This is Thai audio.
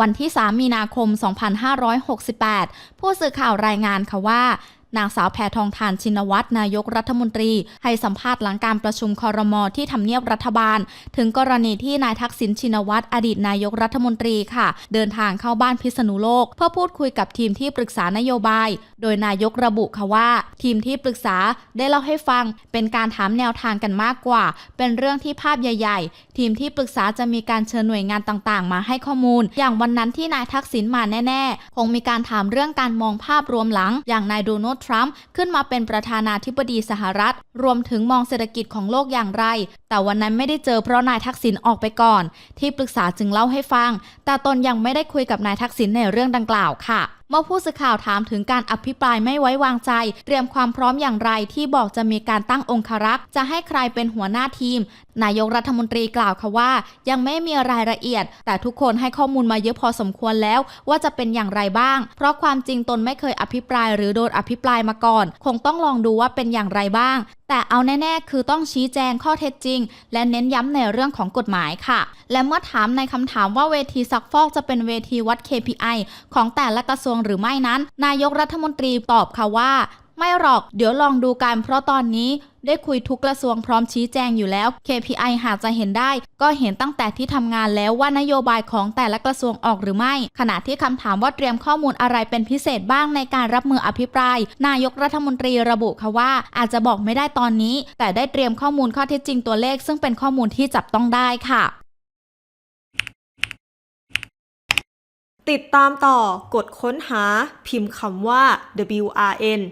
วันที่ 3 มีนาคม 2568 ผู้สื่อข่าวรายงานค่ะว่า นางสาวแพทองทานชินวัตรนายกรัฐมนตรี ให้สัมภาษณ์หลังการประชุมคอรมอที่ทำเนียบรัฐบาล ถึงกรณีที่นายทักษิณชินวัตรอดีตนายกรัฐมนตรีค่ะ เดินทางเข้าบ้านพิษณุโลก เพื่อพูดคุยกับทีมที่ปรึกษานโยบาย โดยนายกระบุค่ะว่า ทีมที่ปรึกษาได้เล่าให้ฟัง เป็นการถามแนวทางกันมากกว่า เป็นเรื่องที่ภาพใหญ่ ๆ ทีมที่ปรึกษาจะมีการเชิญหน่วยงานต่างๆ มาให้ข้อมูล อย่างวันนั้นที่นายทักษิณมาแน่ ๆ คงมีการถามเรื่องการมองภาพรวมหลัง อย่างนายโดนัลด์ทรัมป์ขึ้นมาเป็นประธานาธิบดีสหรัฐ รวมถึงมองเศรษฐกิจของโลกอย่างไร แต่วันนั้นไม่ได้เจอเพราะนายทักษิณออกไปก่อน ที่ปรึกษาจึงเล่าให้ฟัง แต่ตนยังไม่ได้คุยกับนายทักษิณในเรื่องดังกล่าวค่ะเมื่อผู้สื่อข่าวถามถึงการอภิปรายไม่ไว้วางใจ เตรียมความพร้อมอย่างไรที่บอกจะมีการตั้งองครักษ์จะให้ใครเป็นหัวหน้าทีม นายกรัฐมนตรีกล่าวค่ะว่า ยังไม่มีรายละเอียด แต่ทุกคนให้ข้อมูลมาเยอะพอสมควรแล้ว ว่าจะเป็นอย่างไรบ้าง เพราะความจริงตนไม่เคยอภิปรายหรือโดนอภิปรายมาก่อน คงต้องลองดูว่าเป็นอย่างไรบ้าง แต่เอาแน่ ๆ คือต้องชี้แจงข้อเท็จจริง และเน้นย้ำในเรื่องของกฎหมายค่ะ และเมื่อถามในคำถามว่าเวทีซักฟอกจะเป็นเวทีวัด KPI ของแต่ละกระทรวงหรือไม่นั้น นายกรัฐมนตรีตอบค่ะว่า ไม่หรอก เดี๋ยวลองดูกันเพราะตอนนี้ได้คุยทุกกระทรวงพร้อมชี้แจงอยู่แล้ว KPI หากจะเห็นได้ ก็เห็นตั้งแต่ที่ทำงานแล้วว่านโยบายของแต่ละกระทรวงออกหรือไม่ ขณะที่คำถามว่าเตรียมข้อมูลอะไรเป็นพิเศษบ้างในการรับมืออภิปราย นายกรัฐมนตรีระบุค่ะว่า อาจจะบอกไม่ได้ตอนนี้ แต่ได้เตรียมข้อมูลข้อเท็จจริงตัวเลข ซึ่งเป็นข้อมูลที่จับต้องได้ค่ะติดตามต่อกดค้นหาพิมพ์คำว่า WRN